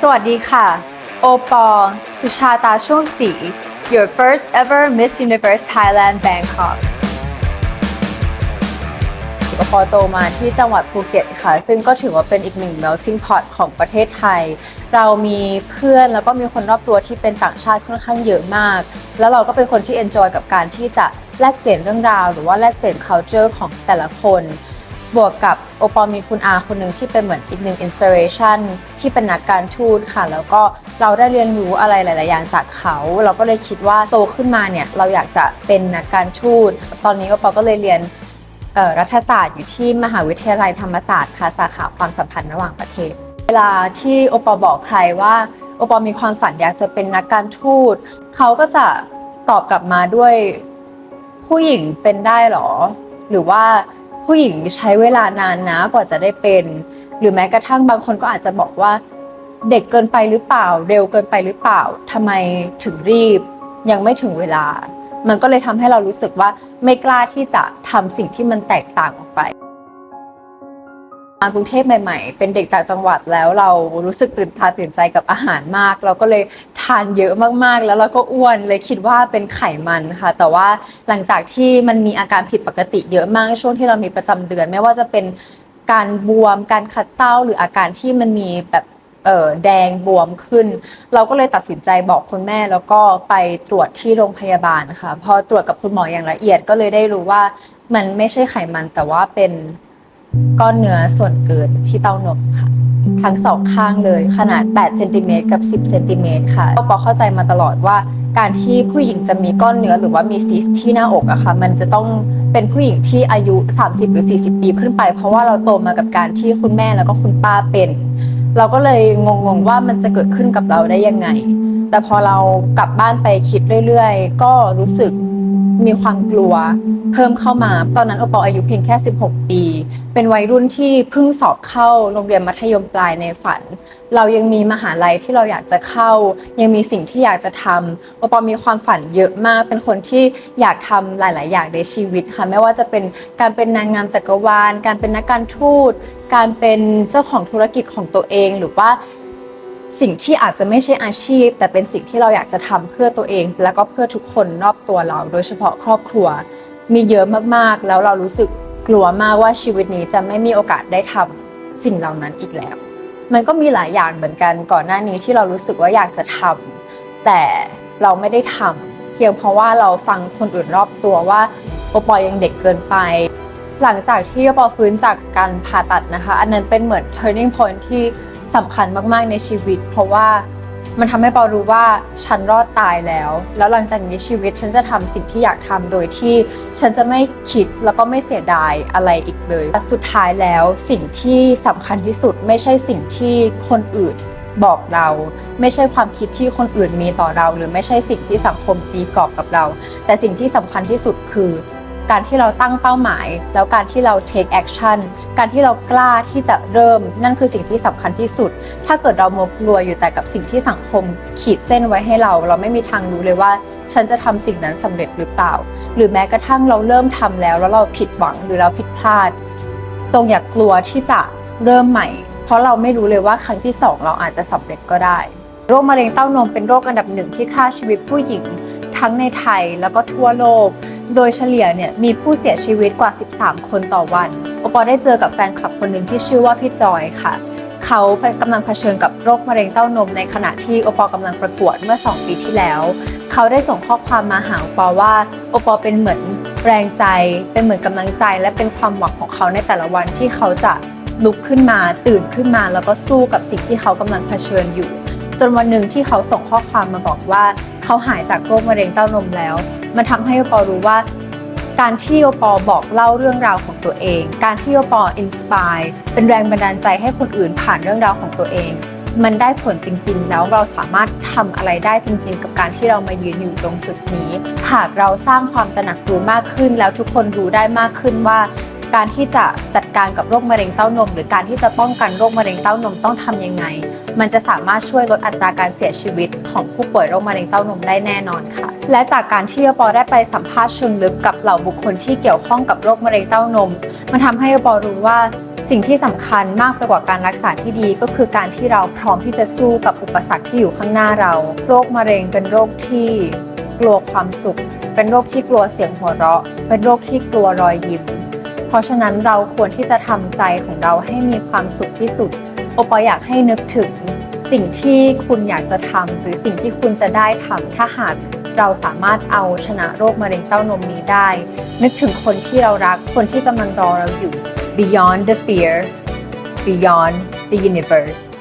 สวัสดีค่ะ โอปอสุชาตาช่วงศรี your first ever Miss Universe Thailand Bangkok โอปอโตมาที่จังหวัดภูเก็ตค่ะ ซึ่งก็ถือว่าเป็นอีกหนึ่ง melting pot ของประเทศไทย เรามีเพื่อนแล้วก็มีคนรอบตัวที่เป็นต่างชาติค่อนข้างเยอะมาก แล้วเราก็เป็นคนที่ enjoy กับการที่จะแลกเปลี่ยนเรื่องราว หรือว่าแลกเปลี่ยน culture ของแต่ละคน บวกกับโอปอลมีคุณอาคนหนึ่งที่เป็นเหมือนอีกหนึ่งอินสปิเรชันที่เป็นนักการทูตค่ะ แล้วก็เราได้เรียนรู้อะไรหลาย ๆ อย่างจากเขา เราก็เลยคิดว่าโตขึ้นมาเนี่ยเราอยากจะเป็นนักการทูตตอนนี้โอปอลก็เลยเรียนรัฐศาสตร์อยู่ที่มหาวิทยาลัยธรรมศาสตร์ค่ะสาขาความสัมพันธ์ระหว่างประเทศ เวลาที่โอปอบอกใครว่าโอปอมีความฝันอยากจะเป็นนักการทูตเขาก็จะตอบกลับมาด้วยผู้หญิงเป็นได้หรอ หรือว่า ผู้หญิงใช้เวลานานนะกว่าจะได้เป็น หรือแม้กระทั่งบางคนก็อาจจะบอกว่า เด็กเกินไปหรือเปล่า เร็วเกินไปหรือเปล่าทำไมถึงรีบ ยังไม่ถึงเวลา มันก็เลยทำให้เรารู้สึกว่าไม่กล้าที่จะทำสิ่งที่มันแตกต่างออกไปมากรุงเทพใหม่ ๆ เป็นเด็กต่างจังหวัดแล้วเรารู้สึกตื่นตาตื่นใจกับอาหารมาก เราก็เลย ทานเยอะมากๆ แล้วเราก็อ้วนเลยคิดว่าเป็นไขมันค่ะ แต่ว่าหลังจากที่มันมีอาการผิดปกติเยอะมากในช่วงที่เรามีประจำเดือน ไม่ว่าจะเป็นการบวมการคัดเต้าหรืออาการที่มันมีแบบเออแดงบวมขึ้น เราก็เลยตัดสินใจบอกคุณแม่แล้วก็ไปตรวจที่โรงพยาบาลค่ะ พอตรวจกับคุณหมออย่างละเอียดก็เลยได้รู้ว่ามันไม่ใช่ไขมันแต่ว่าเป็นก้อนเนื้อส่วนเกินที่เต้านมค่ะ ทั้งสองข้างเลยขนาด8เซนติเมตรกับ 10เซนติเมตรค่ะปอเข้าใจมาตลอดว่า การที่ผู้หญิงจะมีก้อนเนื้อหรือว่ามีซิสที่หน้าอกอะค่ะ มันจะต้องเป็นผู้หญิงที่อายุ 30 หรือ 40 ปีขึ้นไป เพราะว่าเราโตมากับการที่คุณแม่แล้วก็คุณป้าเป็น เราก็เลยงงๆว่ามันจะเกิดขึ้นกับเราได้ยังไง แต่พอเรากลับบ้านไปคิดเรื่อย ๆ ก็รู้สึก มีความกลัวเพิ่มเข้ามา ตอนนั้นโอปออายุเพียงแค่ 16 ปี เป็นวัยรุ่นที่เพิ่งสอบเข้าโรงเรียนมัธยมปลายในฝัน เรายังมีมหาลัยที่เราอยากจะเข้า ยังมีสิ่งที่อยากจะทำโอปอมีความฝันเยอะมาก เป็นคนที่อยากทำหลาย ๆ อย่างในชีวิตค่ะ ไม่ว่าจะเป็นการเป็นนางงามจักรวาล การเป็นนักการทูต การเป็นเจ้าของธุรกิจของตัวเอง หรือว่า สิ่งที่อาจจะไม่ใช่อาชีพ แต่เป็นสิ่งที่เราอยากจะทำเพื่อตัวเอง แล้วก็เพื่อทุกคนรอบตัวเรา โดยเฉพาะครอบครัว มีเยอะมากๆ แล้วเรารู้สึกกลัวมากว่าชีวิตนี้จะไม่มีโอกาสได้ทำสิ่งเหล่านั้นอีกแล้ว มันก็มีหลายอย่างเหมือนกันก่อนหน้านี้ที่เรารู้สึกว่าอยากจะทำแต่เราไม่ได้ทำเพียงเพราะว่าเราฟังคนอื่นรอบตัวว่าโอปอยังเด็กเกินไปหลังจากที่โอปอฟื้นจากการผ่าตัดนะคะ อันนั้นเป็นเหมือน turning point ที่ สำคัญมากๆในชีวิต เพราะว่ามันทำให้ปอรู้ว่าฉันรอดตายแล้ว แล้วหลังจากนี้ชีวิตฉันจะทำสิ่งที่อยากทำโดยที่ฉันจะไม่คิดแล้วก็ไม่เสียดายอะไรอีกเลยสุดท้ายแล้วสิ่งที่สำคัญที่สุดไม่ใช่สิ่งที่คนอื่นบอกเรา ไม่ใช่ความคิดที่คนอื่นมีต่อเรา หรือไม่ใช่สิ่งที่สังคมตีกรอบกับเรา แต่สิ่งที่สำคัญที่สุดคือ การที่เราตั้งเป้าหมาย แล้วการที่เรา take action การที่เรากล้าที่จะเริ่มนั่นคือสิ่งที่สำคัญที่สุด ถ้าเกิดเราโมวกลัวอยู่แต่กับสิ่งที่สังคมขีดเส้นไว้ให้เรา เราไม่มีทางรู้เลยว่า ฉันจะทำสิ่งนั้นสำเร็จหรือเปล่า หรือแม้กระทั่งเราเริ่มทำแล้ว แล้วเราผิดหวังหรือเราผิดพลาดจงอย่ากกลัวที่จะเริ่มใหม่ เพราะเราไม่รู้เลยว่าครั้งที่สองเราอาจจะสำเร็จก็ได้โรคมะเร็งเต้านมเป็นโรคอันดับหนึ่งที่ฆ่าชีวิตผู้หญิง ทั้งในไทยแล้วก็ทั่วโลก โดยเฉลี่ยเนี่ยมีผู้เสียชีวิตกว่า 13 คนต่อวัน โอปอได้เจอกับแฟนคลับคนหนึ่งที่ชื่อว่าพี่จอยค่ะ เขากำลังเผชิญกับโรคมะเร็งเต้านมในขณะที่โอปอกำลังประกวดเมื่อ 2 ปีที่แล้ว เขาได้ส่งข้อความมาหาโอปอว่าโอปอเป็นเหมือนแรงใจ เป็นเหมือนกำลังใจ และเป็นความหวังของเขาในแต่ละวันที่เขาจะลุกขึ้นมาตื่นขึ้นมา แล้วก็สู้กับสิ่งที่เขากำลังเผชิญอยู่ จนวันหนึ่งที่เขาส่งข้อความมาบอกว่า เขาหายจากโรคมะเร็งเต้านมแล้ว มันทำให้โอปอรู้ว่า การที่โอปอบอกเล่าเรื่องราวของตัวเอง การที่โอปออินสปายเป็นแรงบันดาลใจให้คนอื่นผ่านเรื่องราวของตัวเอง มันได้ผลจริง ๆ แล้วเราสามารถทำอะไรได้จริง ๆ กับการที่เรามายืนอยู่ตรงจุดนี้ หากเราสร้างความตระหนักรู้มากขึ้น แล้วทุกคนรู้ได้มากขึ้นว่า การที่จะจัดการกับโรคมะเร็งเต้านม หรือการที่จะป้องกันโรคมะเร็งเต้านมต้องทำยังไง มันจะสามารถช่วยลดอัตราการเสียชีวิตของผู้ป่วยโรคมะเร็งเต้านมได้แน่นอนค่ะ และจากการที่ปอได้ไปสัมภาษณ์เชิงลึกกับเหล่าบุคคลที่เกี่ยวข้องกับโรคมะเร็งเต้านม มันทำให้ปอรู้ว่าสิ่งที่สำคัญมากไปกว่าการรักษาที่ดี ก็คือการที่เราพร้อมที่จะสู้กับอุปสรรคที่อยู่ข้างหน้าเรา โรคมะเร็งเป็นโรคที่กลัวความสุข เป็นโรคที่กลัวเสียงหัวเราะ เป็นโรคที่กลัวรอยยิ้ม เพราะฉะนั้นเราควรที่จะทำใจของเราให้มีความสุขที่สุด โอปออยากให้นึกถึงสิ่งที่คุณอยากจะทำหรือสิ่งที่คุณจะได้ทำถ้าหากเราสามารถเอาชนะโรคมะเร็งเต้านมนี้ได้ นึกถึงคนที่เรารักคนที่กำลังรอเราอยู่ beyond the fear beyond the universe